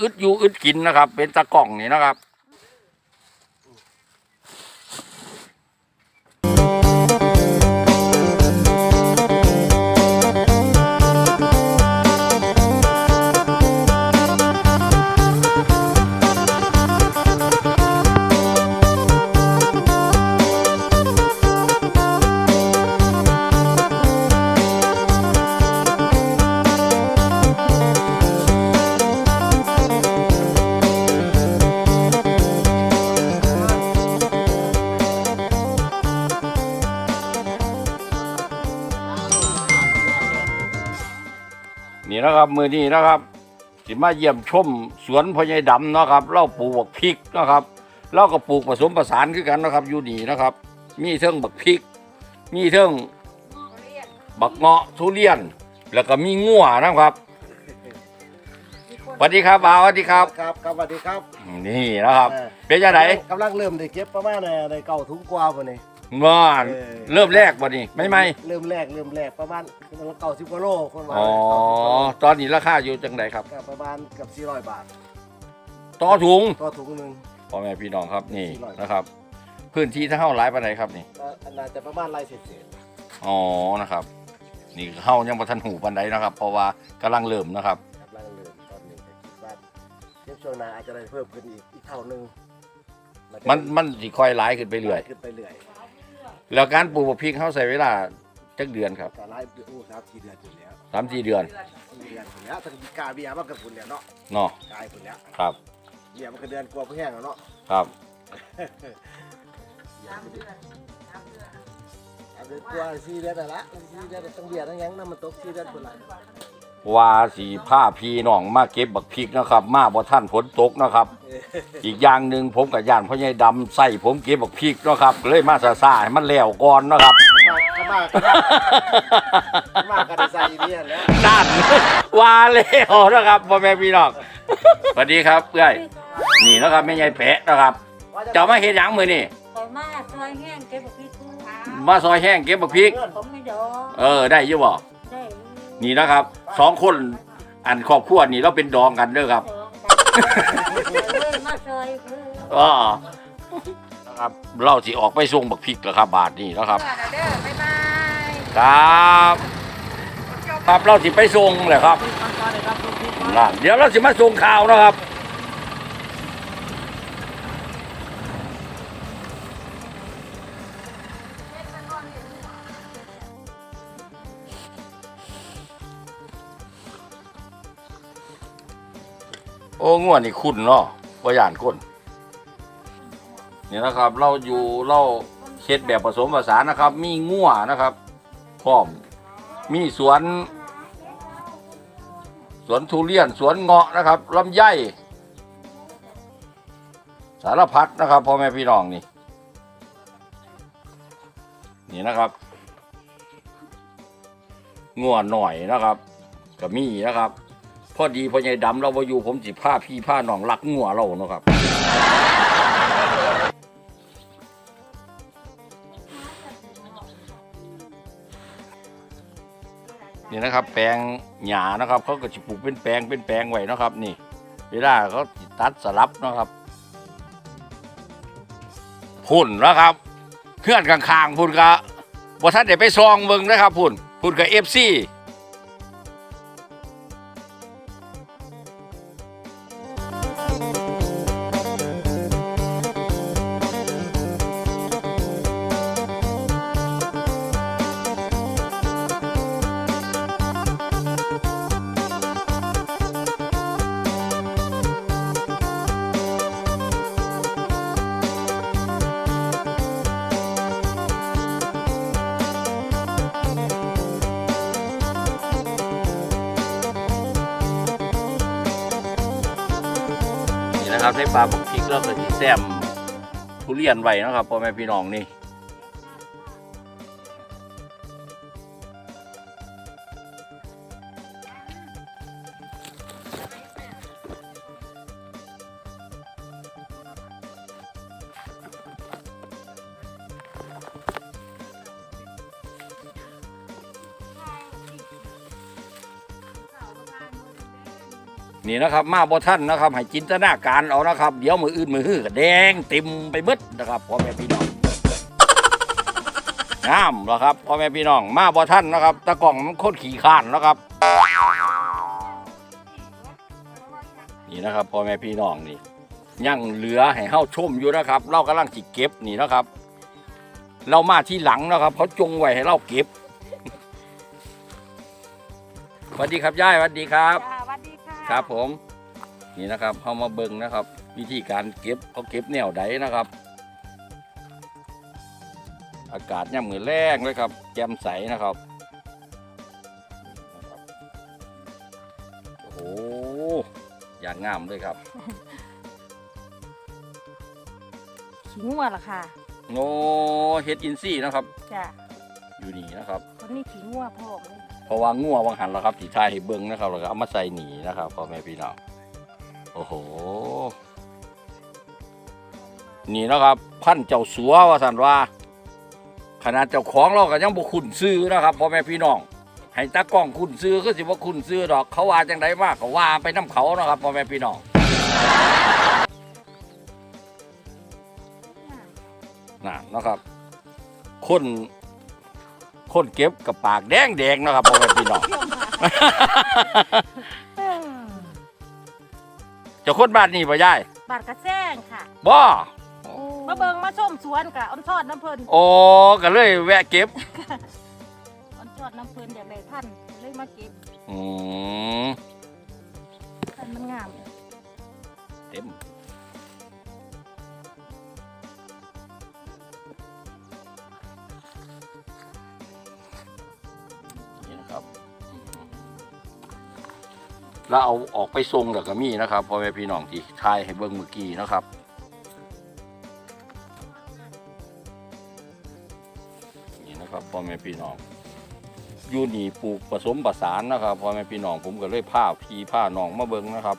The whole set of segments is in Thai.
อึดอยู่อึดกินนะครับ เป็นตะกล่องนี่นะครับ นี่นะครับมือนี้นะครับ สิมาเยี่ยมชมสวนพ่อใหญ่ดำเนาะครับเราปลูกบักพริกนะครับเราก็ปลูกผสมผสานคือกันนะครับอยู่นี่นะครับ มีเทิงบักพริก มีเทิงบักเงาะทุเรียน แล้วก็มีงัวนะครับสวัสดีครับบ่าวสวัสดีครับ ครับครับสวัสดีครับ นี่นะครับเออเป็นยังไงกำลังเริ่มได้เก็บประมาณในเก่าถุงกว่าบ่นี่ ว่าเออ เริ่มแรกบ่นี่ไม่ไม่เริ่มแรกเริ่มแรกประมาณเก่าสิบกว่าโลคนว่าอ๋อตอนนี้ราคาอยู่จังไดครับก็ประมาณเกับ400 บาทต่อถุงต่อถุงหนึง พ่อแม่พี่น้องครับนี่สี่ร้อย นะครับ พื้นที่ถ้าเท่าหลายปานใดครับนี่ก็อันน่าจะประมาณไรเศษอ๋อนะครับ นี่เฮายังบ่ทันหูปานใดนะครับ เพราะว่ากำลังเริ่มนะครับๆกำลังเริ่มตอนนี้ก็คิดว่าเก็บช่วงหน้าอาจจะได้เพิ่มขึ้นอีกอีกเท่าหนึงมันมันสิค่อยหลายขึ้นไปเรื่อย ขึ้นไปเรื่อย แล้วการปลูกบักพริกเฮาใช้เวลาจักเดือนครับก็หลายโอ้ครับทีเดือนอยู่แล้ว3-4เดือนสี่เดือนอยู่แล้วถ้ามีกาเบียร์มันก็พุ่นแล้วเนาะเนาะกายพุ่นแล้วครับเบียร์มันก็เดือนกว่าเพื่อแห้งแล้วเนาะครับสามเดือนตัวสี่เดือนนั่นละสี่เดือนต้องเบียร์ทั้งหยังน้ำมันตกสี่เดือนคนละ ว่าสีผ้าพีน้องมาเก็บบักพริกนะครับ มาบ่ทันฝนตกนะครับ อีกอย่างหนึ่งผมกับย่านพ่อใหญ่ดำใส่ผมเก็บบักพริกนะครับเลยมาซ่าให้มันแล้วก่อนนะครับมากมากมากกันใส่เนี่ยแล้วนั่นว่าแล้วนะครับพ่อแม่พี่น้องสวัสดีครับเพื่อนนี่นะครับแม่ใหญ่แปะนะครับจ้ามาเฮ็ดหยังมือนี่มาซอยแห้งเก็บบักพริกมาซอยแห้งเก็บบักพริกเออได้ยู่บ่ได้ นี่นะครับสองคนอันครอบครัวนี่เราเป็นดองกันเด้อครับเลยมาซอยคืออ๋อนะครับเราสิออกไปส่งบักพริกแล้วครับบาทนี่นะครับ เด้อบ๊ายบายครับ ครับเราสิไปส่งแหละครับนั่นเดี๋ยวเราสิมาส่งข่าวนะครับ อ้ง่วนนี่คุณเนาะประหยานคนนี่นะครับ เราอยู่เราเฮ็ดแบบผสมผสานนะครับ มีงัวนะครับพร้อม มีสวน สวนทุเรียนสวนเงาะนะครับลำไยสารพัดนะครับพ่อแม่พี่น้องนี่ นี่นะครับงัวหน่อยนะครับ ก็มีนะครับ พอดีพ่อใหญ่ดำเราบ่อยู่ผมสิผ้าพี่ผ้าน้องรักงัวเราเนาะครับ นี่นะครับ แปลงหญ้านะครับ เขาก็จะปลูกเป็นแปลงเป็นแปลงไว้นะครับ นี่ เวลาเขาตัดสลับนะครับพุ่นนะครับเพื่อนข้างๆพุ่นกะบ่ท่านได้ไปซองเบิ่งนะครับพุ่นพุ่นกับเอฟซี นะครับในปลาบักพริกแล้วก็สิแซมทุเรียนไว้นะครับพ่อแม่พี่น้องนี่ นี่นะครับมาบ่ท่านนะครับ ให้จินตนาการเอานะครับ เดี๋ยวมืออื่นมือหื้อก็แดงเต็มไปหมดนะครับพ่อแม่พี่น้องงามแล้วครับพ่อแม่พี่น้อง มาบ่ท่านนะครับตะกล่องมันโคตรขี่ข้านนะครับนี่นะครับพ่อแม่พี่น้องนี่ยังเหลือให้เฮาชมอยู่นะครับ เรากำลังสิเก็บนี่นะครับ เรามาที่หลังนะครับเขาจงไว้ให้เราเก็บสวัสดีครับย่ายสวัสดีครับจ้าสวัสดีค่ะครับผมนี่นะครับเขามาเบิ่งนะครับ วิธีการเก็บเขาเก็บแนวใดนะครับ อากาศย่ำมือแรงเลยครับ แจ่มใสนะครับโอ้โหอย่างงามเลยครับขิงวัวล่ะค่ะโอ้เฮ็ดอินซี่นะครับ จ้ะอยู่นี่นะครับคนนี้ขิงวัวพ่อมเลย เพราะว่างัววังหันแล้วครับสีทายให้เบิ่งนะครับแล้วก็เอามาใส่หนีนะครับพ่อแม่พี่น้องโอ้โหนี่นะครับพันเจ้าสัวว่าสันว่า ขนาดเจ้าของเราก็ยังบ่คุ้นซื้อนะครับพ่อแม่พี่น้องให้ตากล้องคุ้นซื้อก็สิบ่าคุ้นซื้อดอก เขาว่าจังไดมากก็ว่าไปน้ำเขานะครับพ่อแม่พี่น้องน่ะนะครับ คน คนเก็บกับปากแดงแดงๆนะครับพ่อแม่พี่น้องเจ้าคนบ้านนี่ป่ะยายบาดกระแซงค่ะบ่มาเบิงมาส้มสวนกะอ้อนทอดน้ำเพลินโอ้ก็เลยแวะเก็บอ้อนทอดน้ำเพลินอย่างไรท่านเลยมาเก็บอืมท่านมันงามเต็ม แล้วเอาออกไปทรงแล้วก็มีนะครับพ่อแม่พี่น้องที่ทายให้เบิ้งเมื่อกี้นะครับนี่นะครับพ่อแม่พี่น้องอยู่นี่ปลูกผสมประสานนะครับพ่อแม่พี่น้องผมก็เลยผ้าพีผ้าน้องมาเบิ้งนะครับ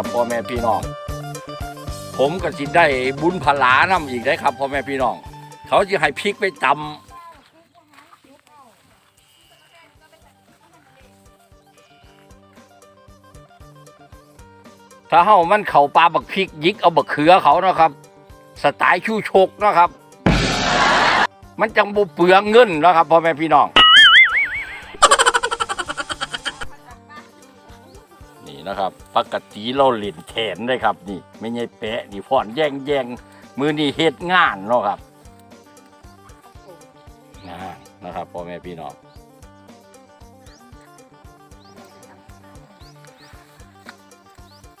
ครับพ่อแม่พี่น้อง ผมก็สิได้บุญพลานำอีกได้ครับพ่อแม่พี่น้อง เขาจะให้พริกไปตำถ้าเฮามันเข่าปลาบักพริกยิกเอาบักเขือเขานะครับ สไตล์ชูชกนะครับ มันจังบ่เปลืองเงินนะครับพ่อแม่พี่น้อง นี่นะครับ ปกติเราเล่นแขนเลยครับนี่ ไม่ใช่แปะนี่พ่อนแย่งแย่งมือนี่เฮ็ดงานเนาะครับนะนะครับพ่อแม่พี่น้อง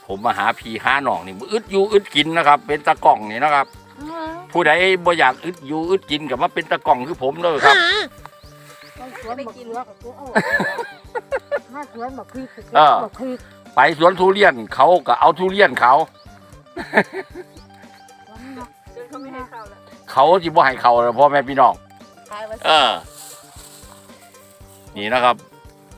ผมมาหาพี่หาหนองนี่อึดอยู่อึดกินนะครับ เป็นตะกล่องนี่นะครับ ผู้ใดบ่อยากอึดอยู่อึดกินกับมาเป็นตะกล่องคือผมเลยครับต้องสวนบักเขือกับตัวเอาถ้าสวนบักพริกเออบักพริก ไปสวนทุเรียนเขาก็เอาทุเรียนเขาสวนบักเขาไม่ให้เข้าแล้วเขาสิบ่ให้เขาแล้วพ่อแม่พี่น้องตายว่าเออ นี่นะครับ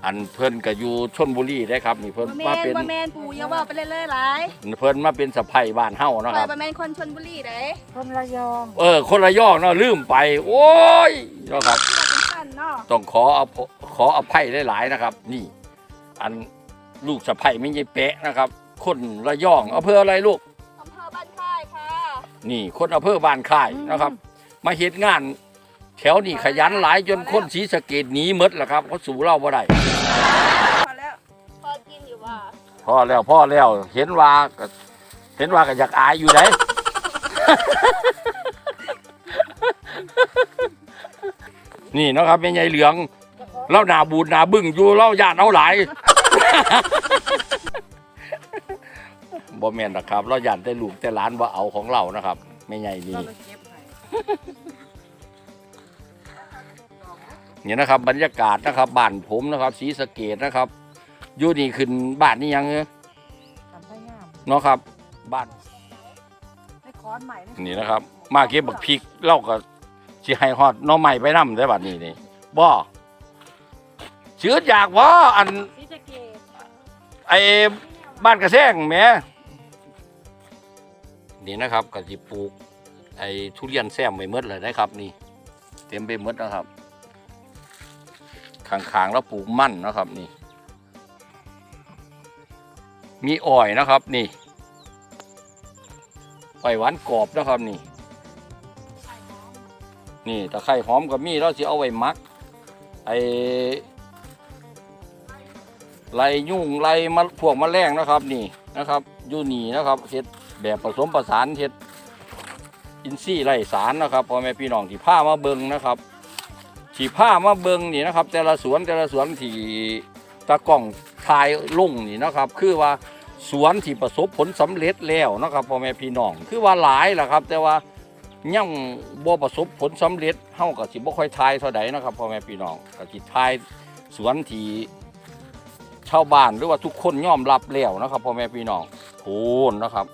อันเพิ่นก็อยู่ชนบุรีได้ครับ นี่เพิ่นบ่แมมานเป็นบ่แมนปู่อย่าว่าไปเรื่อยๆหลายเพิ่นมาเป็นสะใภ้บ้านเฮานะข่คอรัยบ บ่แมนคนชนบุรีเด้คนระยองเออ คนละย่องเนาะลืมไป โอ้ยเนาะครับ ที่เราเป็นท่านเนาะต้องขออภขออภัยหลายๆนะครับ นี่ อัน ลูกสะใภ้ไม่ใช่เป๊ะนะครับ คนละย่องอำเภออะไรลูก อำเภอบ้านค่ายค่ะนี่คนอำเภอบ้านค่ายนะครับ มาเฮ็ดงาน แถวนี้ขยันหลายจนคนศรีสะเกดหนีหมดแล้วครับเขาสู่เราบ่ได้พอแล้วพอกินอยู่ว่าพ่อแล้วพ่อแล้วเห็นว่าก็เห็นว่าก็อยากอายอยู่ไหน นี่เนาะครับแม่ใหญ่เหลืองเล่าหนาบูดหนาบึ้งอยู่เล่าญาติเอาหลาย บ่แม่นนะครับ เราญาติแต่ลูกแต่หลานว่าเอาของเรานะครับแม่ใหญ่นี่ เราไปเก็บให้นี่นะครับบรรยากาศนะครับบ้านผมนะครับสีสะเกตนะครับอยู่นี่ขึ้นบ้านนี่ยังเอ้ยทำได้งามเนาะครับบ้านให้ค้อนใหม่นี่นะครับ มาเก็บบักพริกเล่าก็สิให้ฮอดหน้องใหม่ไปนํได้บัดนี้นี่บ่เชื้ออยากว่าอัน สีสะเกด ไอ้บ้านกระแซงแหม่นี่นะครับก็สิปลูก ไอ้ทุเรียนแซมไปหมดเลยนะครับ นี่ เต็มไปหมดนะครับขางๆแล้วปลูกมั่นนะครับนี่ มีอ้อยนะครับ นี่อ้อยหวานกรอบนะครับนี่ นี่ตะไคร้หอมก็มีแล้วสิเอาไว้มัก ไอ ไล่ยุ่งไล่มาพวกมแมลงนะครับนี่นะครับยูนีนะครับเฮ็ดแบบผสมประสานเฮ็ดอินทรีย์ไร่สารนะครับพ่อแม่พี่น้องที่ผ้ามาเบิงนะครับที่ผ้ามาเบิงนี่นะครับ แต่ละสวนแต่ละสวนที่ตะกล้องทายลุ่งนี่นะครับ คือว่าสวนที่ประสบผลสำเร็จแล้วนะครับพ่อแม่พี่น้องคือว่าหลายแหละครับ แต่ว่ายังบ่ประสบผลสำเร็จเฮาก็สิบ่ค่อยทายเท่าใดนะครับพ่อแม่พี่น้องก็สิทายสวนที่ ชาวบ้านหรือว่าทุกคนยอมรับแล้วนะครับพ่อแม่พี่น้องโพูนนะครับ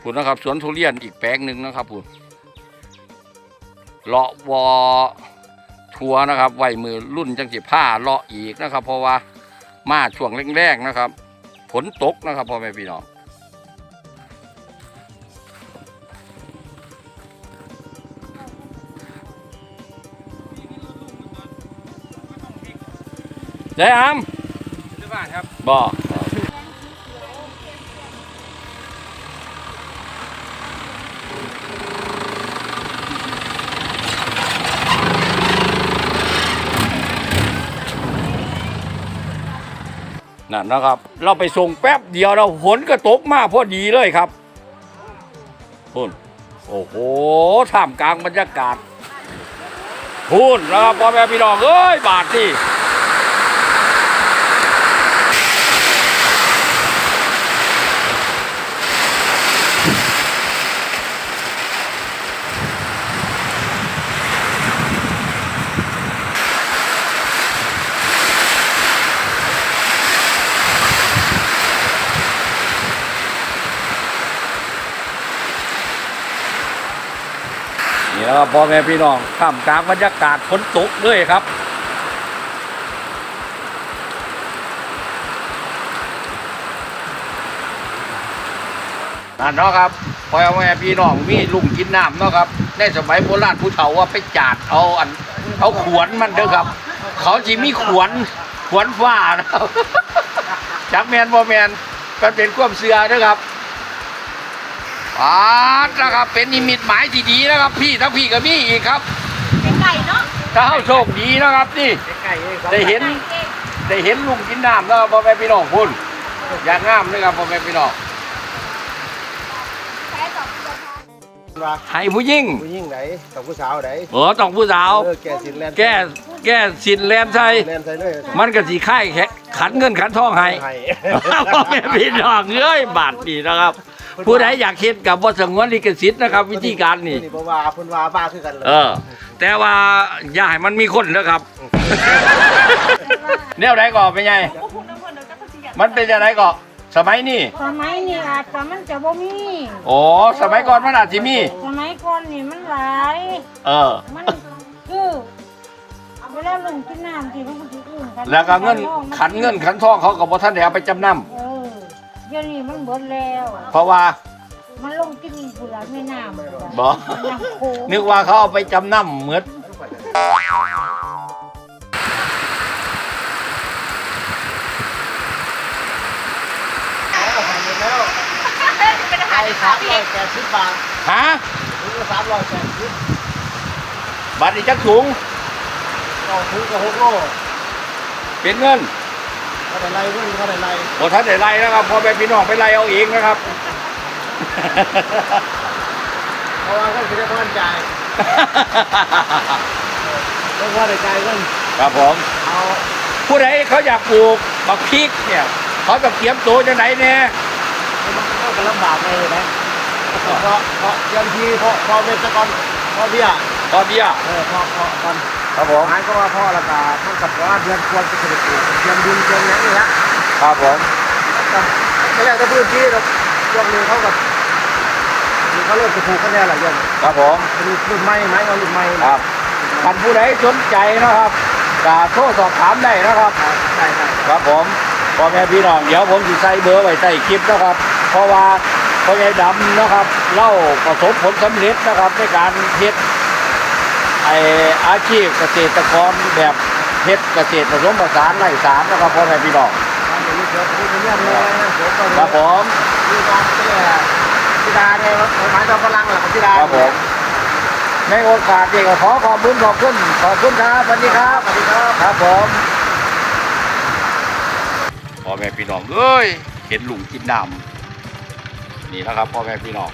พูนนะครับ สวนทุเรียนอีกแปลงหนึ่งนะครับพูนเลาะวอทัวนะครับไหวมือรุ่นจังสิผ้าเลาะอีกนะครับ เพราะว่ามาช่วงแรกๆนะครับฝนตกนะครับพ่อแม่พี่น้อง ได้อามที่บ้านครับบ่นั่นนะครับ เราไปส่งแป๊บเดียวเราฝนก็ตกมาพอดีเลยครับพุ่นโอ้โหท่ามกลางบรรยากาศพุ่นนะครับพ่อแม่พี่น้องเอ้ยบาทที่ แล้วพ่อแม่พี่น้องท่ามกลางบรรยากาศฝนตกเลยครับนั่นเนาะครับพ่อแม่พี่น้องมีลุงกินน้ำเนาะครับในสมัยโบราณผู้เฒ่าว่าไปจาดเอาอันเอาขวนมันเด้อครับ เขาจีมีขวนขวนฟ้านะครับจักแมนบ่แมนมันเป็นความเสือเด้อครับ ปาดนะครับเป็นนิมิตหมายที่ดีนะครับ พี่ทั้งพี่กับมี่อีกครับเป็นไก่เนาะถ้าเข้าโชคดีนะครับนี่ไก่เองครับได้เห็นได้เห็นลุงกินน้ำแล้วครับพ่อแม่พี่น้องคุณอยากงามเลยครับพ่อแม่พี่น้องใช้ต่อเพื่อทองว่าให้ผู้ยิ่งผู้หญิงไหนกับผู้สาวไหนเออต้องผู้สาวเออแก่สินแลนแก้แก้สินแลนใส่แลนใส่เลยมันก็สีค่ายแขขันเงินขันทองให้ให้พ่อแม่พี่น้องเอ้ยบาทดีนะครับ ผู้ใดอยากเฮ็ดกับว่าสงวนลิขสิทธิ์นะครับ วิธีการนี่ นี่บ่ว่าเพิ่นว่าบ้าคือกันเลยเออ แต่ว่าอย่าให้มันมีคนนะครับ แนวไหนก่อนเป็นไงพวกคุณน้ำเงินเดี๋ยวจะเขาเสียมันเป็นยังไงก่อนสมัยนี้สมัยนี้อาจจะมันจะบ่มีโอ้สมัยก่อนมันอาจจะมี สมัยก่อนนี่มันหลาย เออ มันคือเวลาลงกินน้ำที่มันก็สิอื่นกันแล้วก็เงินขันเงินขันทองเขากับพ่ท่านได้เอาไปจำนเออเดี๋ยวนี้มันเบิดแล้วำเพราะว่ามันลงกินบุหรี่ไม่น้ำบอน้ำโคงนึกว่าเขาเอาไปจำนำเหมือนเป็นอาหารไก่ที่สาขามร้อยแปดสิบบาทฮะถุงละสามร้อยแปดสิบบัตรอีกจักถุงต่อถุงกับหกโลเป็นเงิน เขาได้ไล่เพิ่นเขาได้ไล่พ่ท่านได้ไล่นะครับพ่อแม่พี่น้องไปไล่เอาเองนะครับ เพราะว่าเขาจะได้พ่อนจ่ายต้องพ่อได้จ่ายเงินครับผมเอาผู้ใดเขาอยากปลูกบักพริกเนี่ยเขาต้องเตรียมตัวจังไหนเนี่ยมันก็จะลำบากเลยนะเพราะเพราะเตรียมทีเพราะพอเม็ดตะกอนพอเบี้ยตอนเนี้ยเออพอพอก่อน ครับผมหายก็ว่าพ่อละกาท่านกับว่าเดือนควรจะเกิดปลูกเตรียมดินเตรียมหยังนี่ฮะครับผมไม่ใช่แต่พื้นที่เราช่วงนี้เขากับเขาเริ่มจะปลูกกันแน่หลายอย่างครับผมป็นรุ่นใหม่ไม้มารุ่นใหม่ครับท่านผู้ใดสนใจนะครับก็โทรสอบถามได้นะครับใช่ใช่ครับผมพ่อแม่พี่น้องเดี๋ยวผมจะใส่เบอร์ไว้ใต้คลิปนะครับ เพราะว่าพ่อใหญ่ดำนะครับเล่าประสบผลสำเร็จนะครับในการเฮ็ด ไออาชีพเกษตรกรแบบเฮ็ดเกษตรผสมผสานไร่สารนะครับพ่อแม่พี่น้องทำอย่างนี้เถอะนี่เป็นเรื่องเลยนะผมก็ครับผมมีการเชื่อธิดาเนี่ยหมายถึงฝรั่งแหละธิดาครับผมในโอกาสนี้ก็ขอขอบคุณขอบคุณขอบคุณครับสวัสดีครับสวัสดีครับครับผมพ่อแม่พี่น้องเอ้ยเห็นลุงกินน้ำนี่นะครับพ่อแม่พี่น้อง